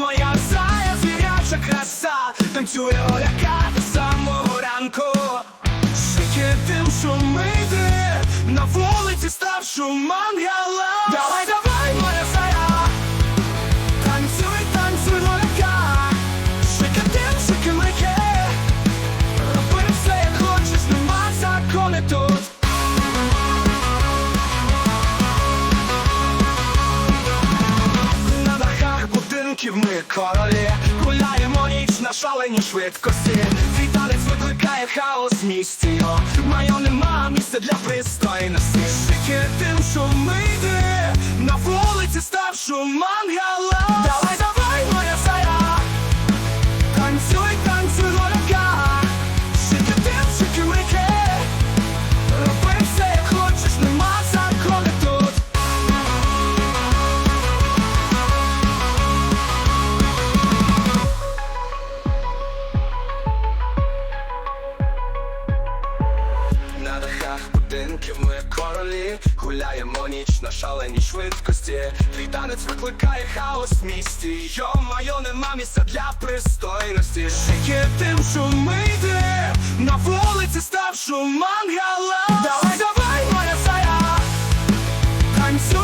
моя зая звіряча краса, танцює оляка з самого ранку, Шики тим, що ми йде, на вулиці став шуман гала. Давай, давай! Ми королі. Гуляємо ніч на шаленій швидкості. Твій викликає хаос в місті Майо нема місця для пристойності. Шики тим, що ми йде На вулиці старшу шуман танцюнки ми королі, гуляємо ніч на шаленій швидкості. Твій танець викликає хаос в місті. Йо майо, нема місця для пристойності. Жики тим, що ми йде, на вулиці ставшу мангала. Давай, давай, моя сая. танцюй.